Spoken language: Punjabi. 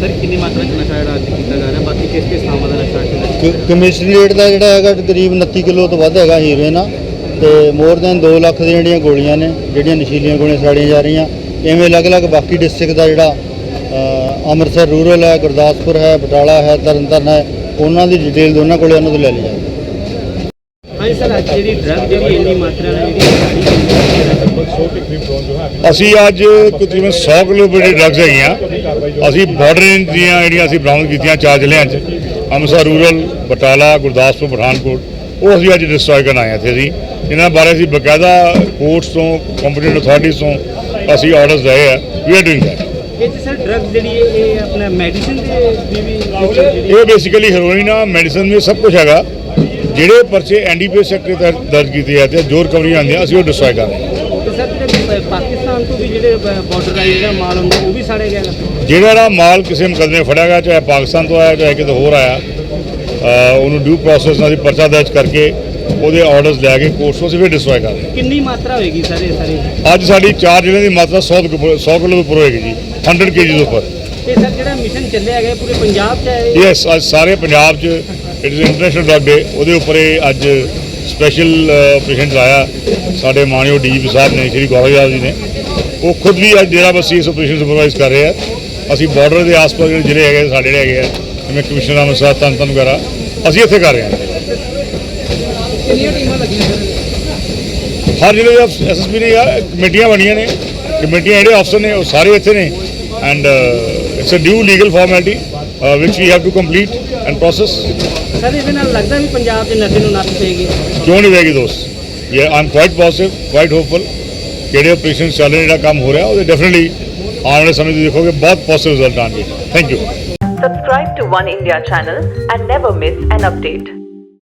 ਸਰ, ਕਿੰਨੀ ਦਾ ਕਮਿਸ਼ਨਰੇਟ ਦਾ ਜਿਹੜਾ ਹੈਗਾ ਕਰੀਬ 29 ਕਿਲੋ ਤੋਂ ਵੱਧ ਹੈਗਾ ਹੀਰੋਇਨ ਆ ਤੇ ਮੋਰ ਦੈਨ 2 ਲੱਖ ਦੀਆਂ ਜਿਹੜੀਆਂ ਗੋਲੀਆਂ ਨੇ, ਜਿਹੜੀਆਂ ਨਸ਼ੀਲੀਆਂ ਗੋਲੀਆਂ ਸਾੜੀਆਂ ਜਾ ਰਹੀਆਂ। ਇਵੇਂ ਅਲੱਗ-ਅਲੱਗ ਬਾਕੀ ਡਿਸਟ੍ਰਿਕਟ ਦਾ ਜਿਹੜਾ ਅੰਮ੍ਰਿਤਸਰ ਰੂਰਲ ਹੈ, ਗੁਰਦਾਸਪੁਰ ਹੈ, ਬਟਾਲਾ ਹੈ ਤਰਨਤਾਰਨ ਹੈ, ਉਹਨਾਂ ਦੀ ਡਿਟੇਲ ਦੋਨਾਂ ਕੋਲੇ ਉਹਨਾਂ ਤੋਂ ਲੈ ਲਈ ਜਾਵੇ ਸਰ ਅੱਜ ਜਿਹੜੀ ਡਰਗ ਜਿਹੜੀ ਇੰਨੀ ਮਾਤਰਾ ਨਾਲ ਜਿਹੜੀ ਅਸੀਂ ਅੱਜ ਤਕਰੀਬਨ 100 ਕਿਲੋ ਬੜੀ ਡਰੱਗਸ ਹੈਗੀਆਂ ਅਸੀਂ ਬਾਰਡਰ ਦੀਆਂ ਜਿਹੜੀਆਂ ਅਸੀਂ ਬਰਾਮਦ ਕੀਤੀਆਂ ਚਾਰ ਜ਼ਿਲ੍ਹਿਆਂ 'ਚ ਅੰਮ੍ਰਿਤਸਰ ਰੂਰਲ ਬਟਾਲਾ ਗੁਰਦਾਸਪੁਰ ਪਠਾਨਕੋਟ ਉਹ ਅਸੀਂ ਅੱਜ ਡਿਸਟਰੋਏ ਕਰਨ ਆਏ ਇੱਥੇ ਅਸੀਂ। ਇਹਨਾਂ ਬਾਰੇ ਅਸੀਂ ਬਕਾਇਦਾ ਕੋਰਟਸ ਤੋਂ ਕੰਪੀਟੈਂਟ ਅਥਾਰਟੀਜ਼ ਤੋਂ ਅਸੀਂ ਆਰਡਰਸ ਲਏ ਆ ਵੀ ਆਰ ਡੂਇੰਗ ਦੈਟ ਇਹ ਸਰ ਡਰਗ ਜਿਹੜੀ ਇਹ ਆਪਣਾ ਮੈਡੀਸਿਨ ਦੇ ਵੀ ਇਹ ਬੇਸਿਕਲੀ ਹੈਰੋਇਨ ਆ ਮੈਡੀਸਨ ਵੀ ਸਭ ਕੁਝ ਹੈਗਾ। ਜਿਹੜੇ ਪਰਚੇ ਐਨਡੀਪੀਐਸ ਐਕਟ ਤਹਿਤ ਦਰਜ ਕੀਤੇ ਆ ਤੇ ਜੋ ਰਿਕਵਰੀਆਂ ਆਉਂਦੀਆਂ ਅਸੀਂ ਉਹ ਡਿਸਟਰੋਏ ਕਰ ਰਹੇ ਹਾਂ। ਪਾਕਿਸਤਾਨ ਤੋਂ ਵੀ ਜਿਹੜੇ ਬਾਰਡਰ ਰਾਈਡ ਜਿਹੜਾ ਮਾਲ ਹੁੰਦਾ ਉਹ ਵੀ ਸਾੜੇ ਗਿਆ ਗਾ। ਜਿਹੜਾ ਮਾਲ ਕਿਸੇ ਮੁਕੱਦਮੇ ਫੜਿਆ ਗਿਆ ਚਾਹੇ ਪਾਕਿਸਤਾਨ ਤੋਂ ਆਇਆ ਚਾਹੇ ਕਿਤੇ ਹੋਰ ਆਇਆ ਉਹਨੂੰ ਡਿਊ ਪ੍ਰੋਸੈਸ ਨਾਲ ਪਰਚਾ ਦਰਜ ਕਰਕੇ ਉਹਦੇ ਆਰਡਰਸ ਲੈ ਕੇ ਕੋਰਟਸ ਤੋਂ ਫਿਰ ਡਿਸਟਰੋਏ ਕਰ ਰਹੇ ਹਾਂ। ਕਿੰਨੀ ਮਾਤਰਾ ਹੋਏਗੀ ਸਰ ਸਾਰੀ? ਅੱਜ ਸਾਡੀ ਚਾਰ ਜ਼ਿਲ੍ਹਿਆਂ ਦੀ ਮਾਤਰਾ 100 ਤੋਂ ਉੱਪਰ- 100 ਕਿਲੋ ਉੱਪਰ ਹੋਏਗੀ ਜੀ 100 ਕੇਜੀ ਉੱਪਰ। ਤੇ ਸਰ ਜਿਹੜਾ ਮਿਸ਼ਨ ਚੱਲਿਆ ਗਿਆ ਪੂਰੇ ਪੰਜਾਬ 'ਚ ਹੈ ਇਹ? ਯੈਸ ਅੱਜ ਸਾਰੇ ਪੰਜਾਬ 'ਚ it is international drug day ਉਹਦੇ ਉੱਪਰ ਇਹ ਅੱਜ ਸਪੈਸ਼ਲ ਆਪਰੇਸ਼ਨ ਚਲਾਇਆ ਸਾਡੇ ਮਾਨਯੋਗ ਡੀਜੀਪੀ ਸਾਹਿਬ ਨੇ ਸ਼੍ਰੀ ਗੌਰਵ ਯਾਦਵ ਜੀ ਨੇ। ਉਹ ਖੁਦ ਵੀ ਅੱਜ ਡੇਰਾ ਬੱਸੀ ਇਸ ਆਪਰੇਸ਼ਨ ਸੁਪਰਵਾਈਜ਼ ਕਰ ਰਹੇ ਆ ਅਸੀਂ ਬਾਰਡਰ ਦੇ ਆਸ-ਪਾਸ ਜਿਹੜੇ ਜ਼ਿਲ੍ਹੇ ਹੈਗੇ ਸਾਡੇ ਜਿਹੜੇ ਹੈਗੇ ਆ ਜਿਵੇਂ ਕਮਿਸ਼ਨਰ ਅੰਮ੍ਰਿਤਸਰ ਤਨਤਨ ਵਗੈਰਾ ਅਸੀਂ ਇੱਥੇ ਕਰ ਰਹੇ ਹਾਂ। ਕਿੰਨੀਆਂ ਟੀਮਾਂ ਲੱਗੀਆਂ ਸਰ? ਹਰ ਜ਼ਿਲ੍ਹੇ ਦੇ ਐਸਐਸਪੀ ਨੇ ਯਾਰ ਕਮੇਟੀਆਂ ਬਣੀਆਂ ਨੇ। ਕਮੇਟੀਆਂ ਜਿਹੜੇ ਅਫਸਰ ਨੇ ਉਹ ਸਾਰੇ ਇੱਥੇ ਨੇ। And it's a due legal formality which we have to complete and process sir ਇਹਦੇ ਨਾਲ ਲੱਗਦਾ ਵੀ ਪੰਜਾਬ 'ਚ ਨਸ਼ੇ ਨੂੰ ਨੱਥ ਪਏਗੀ? ਕਿਉਂ ਨਹੀਂ ਹੋਏਗੀ ਦੋਸਤ? ਇਹ ਆਮ ਕੁਆਇਟ ਪੋਜ਼ਿਟਿਵ ਕੁਆਇਟ ਹੋਪਫੁਲ ਜਿਹੜੇ ਆਪਰੇਸ਼ਨ ਚੱਲ ਰਹੇ ਜਿਹੜਾ ਕੰਮ ਹੋ ਰਿਹਾ ਉਹਦੇ ਡੈਫੀਨਿਟਲੀ ਆਉਣ ਵਾਲੇ ਸਮੇਂ 'ਚ ਦੇਖੋਗੇ ਬਹੁਤ ਪੋਜ਼ਿਟਿਵ ਰਿਜ਼ਲਟ ਆਣਗੇ thank you Subscribe to One India channel and never miss an update.